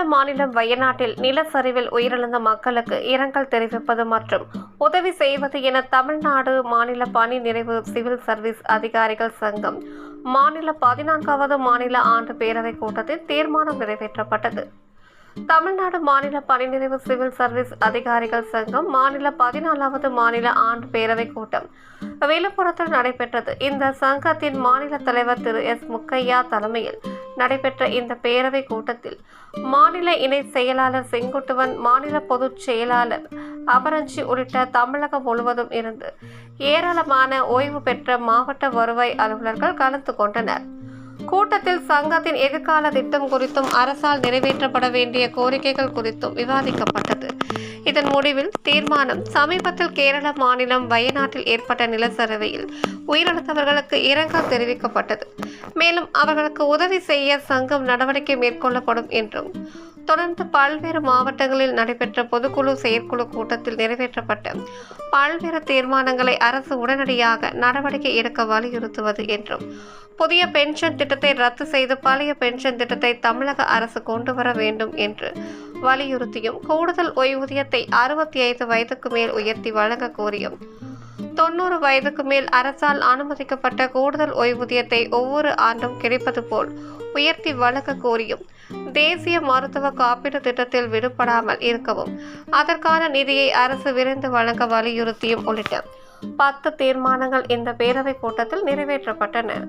கேரள மாநிலம் வயநாட்டில் நிலச்சரிவில் உயிரிழந்த மக்களுக்கு இரங்கல் தெரிவிப்பது மற்றும் உதவி செய்வது என தமிழ்நாடு மாநில பணி நிறைவு சிவில் சர்வீஸ் அதிகாரிகள் சங்கம் மாநில பதினான்காவது மாநில ஆண்டு பேரவைக் கூட்டத்தில் தீர்மானம் நிறைவேற்றப்பட்டது. தமிழ்நாடு மாநில பணிநிறைவு சிவில் சர்வீஸ் அதிகாரிகள் சங்கம் மாநில பதினாலாவது மாநில ஆண்டு பேரவைக் கூட்டம் விழுப்புரத்தில் நடைபெற்றது. இந்த சங்கத்தின் மாநில தலைவர் திரு எஸ் முக்கையா தலைமையில் நடைபெற்ற இந்த பேரவைக் கூட்டத்தில் மாநில இணை செயலாளர் செங்குட்டுவன் மாநில பொதுச் செயலாளர் அபரஞ்சி உள்ளிட்ட தமிழகம் முழுவதும் இருந்து ஏராளமான ஓய்வு பெற்ற மாவட்ட வருவாய் அலுவலர்கள் கலந்து கொண்டனர். கூட்டத்தில் சங்கத்தின் எதிர்கால திட்டம் குறித்தும் அரசால் நிறைவேற்றப்பட வேண்டிய கோரிக்கைகள் குறித்தும் விவாதிக்கப்பட்டது. இதன் முடிவில் தீர்மானம் சமீபத்தில் கேரள மாநிலம் வயநாட்டில் ஏற்பட்ட நிலச்சரிவையில் உயிரிழந்தவர்களுக்கு இரங்கல் தெரிவிக்கப்பட்டது. மேலும் அவர்களுக்கு உதவி செய்ய சங்கம் நடவடிக்கை மேற்கொள்ளப்படும் என்றும் தொடர்ந்து பல்வேறு மாவட்டங்களில் நடைபெற்ற பொதுக்குழு செயற்குழு கூட்டத்தில் நிறைவேற்றப்பட்ட பல்வேறு தீர்மானங்களை அரசு உடனடியாக நடவடிக்கை எடுக்க வலியுறுத்துவது என்றும் புதிய பென்ஷன் திட்டத்தை ரத்து செய்து பழைய பென்ஷன் திட்டத்தை தமிழக அரசு கொண்டு வர வேண்டும் என்று வலியுறுத்தியும் கூடுதல் ஓய்வூதியத்தை அறுபத்தி ஐந்து வயதுக்கு மேல் உயர்த்தி வழங்க கோரியும் தொண்ணூறு வயதுக்கு மேல் அரசால் அனுமதிக்கப்பட்ட கூடுதல் ஓய்வூதியத்தை ஒவ்வொரு ஆண்டும் கிடைப்பது போல் உயர்த்தி வழங்க கோரியும். தேசிய மருத்துவ காப்பீடு திட்டத்தில் விடுபடாமல் இருக்கவும் அதற்கான நிதியை அரசு விரைந்து வழங்க வலியுறுத்தியும் உள்ளிட்ட பத்து தீர்மானங்கள் இந்த பேரவைக் கூட்டத்தில் நிறைவேற்றப்பட்டன.